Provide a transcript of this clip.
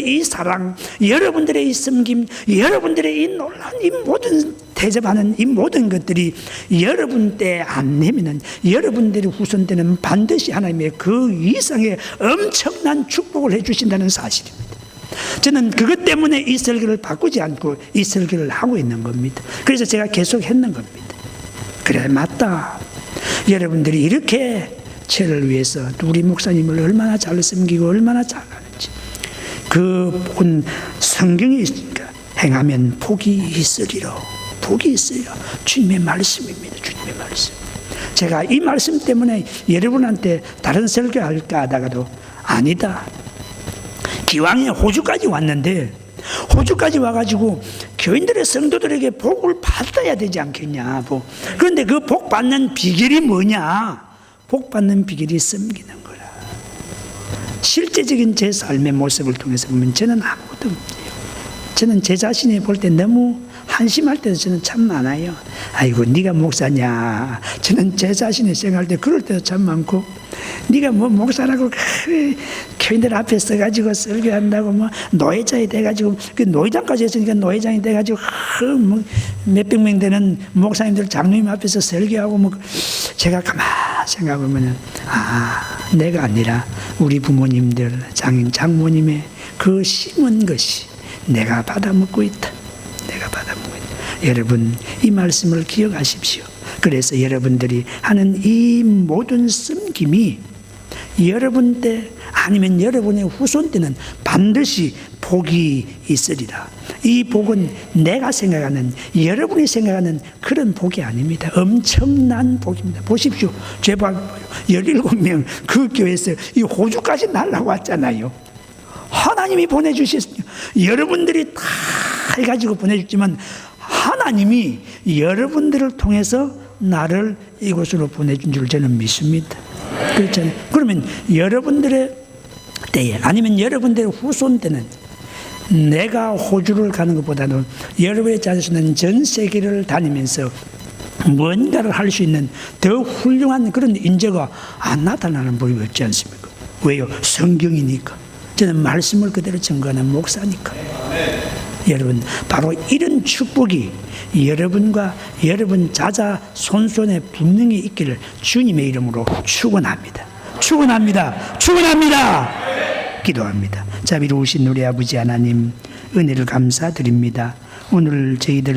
이 사랑, 여러분들의 이 섬김, 여러분들의 이 놀란 이 모든 대접하는 이 모든 것들이 여러분 때 안 내면은 여러분들의 후손 때는 반드시 하나님의 그 이상의 엄청난 축복을 해주신다는 사실입니다. 저는 그것 때문에 이 설교를 바꾸지 않고 이 설교를 하고 있는 겁니다. 그래서 제가 계속 했는 겁니다. 그래, 맞다. 여러분들이 이렇게 죄를 위해서 우리 목사님을 얼마나 잘 섬기고 얼마나 잘하는지. 그 본 성경에 행하면 복이 있으리로. 복이 있어요. 주님의 말씀입니다. 주님의 말씀. 제가 이 말씀 때문에 여러분한테 다른 설교할까 하다가도 아니다. 기왕에 호주까지 왔는데 호주까지 와가지고 교인들의 성도들에게 복을 받아야 되지 않겠냐. 복. 그런데 그 복 받는 비결이 뭐냐? 복 받는 비결이 섬기는. 실제적인 제 삶의 모습을 통해서 보면 저는 아무것도 없어요. 저는 제 자신이 볼 때 너무 한심할 때도 저는 참 많아요. 아이고 네가 목사냐. 저는 제 자신이 생각할 때 그럴 때도 참 많고 네가 뭐 목사라고 그 교인들 앞에 서가지고 설교한다고 뭐 노회장이 돼가지고 그 노회장까지 했으니까 노회장이 돼가지고 뭐 몇백 명 되는 목사님들 장로님 앞에서 설교하고 뭐 제가 가만 생각해보면 아 내가 아니라 우리 부모님들 장인 장모님의 그 심은 것이 내가 받아먹고 있다. 내가 받아먹고 있다. 여러분 이 말씀을 기억하십시오. 그래서 여러분들이 하는 이 모든 섬김이 여러분 때 아니면 여러분의 후손 때는 반드시 복이 있으리라. 이 복은 내가 생각하는 여러분이 생각하는 그런 복이 아닙니다. 엄청난 복입니다. 보십시오. 제발 17명 그 교회에서 이 호주까지 날라왔잖아요. 하나님이 보내주셨어요. 여러분들이 다 해가지고 보내줬지만 하나님이 여러분들을 통해서 나를 이곳으로 보내준 줄 저는 믿습니다. 그렇잖아요. 그러면 여러분들의 때에 아니면 여러분들의 후손 때는 내가 호주를 가는 것보다도 여러분의 자신은 전 세계를 다니면서 뭔가를 할 수 있는 더 훌륭한 그런 인재가 안 나타나는 법이 없지 않습니까? 왜요? 성경이니까. 저는 말씀을 그대로 증거하는 목사니까요. 여러분, 바로 이런 축복이 여러분과 여러분 자자 손손에 분명히 있기를 주님의 이름으로 축원합니다. 축원합니다. 축원합니다. 기도합니다. 자비로우신 우리 아버지 하나님 은혜를 감사드립니다. 오늘 저희들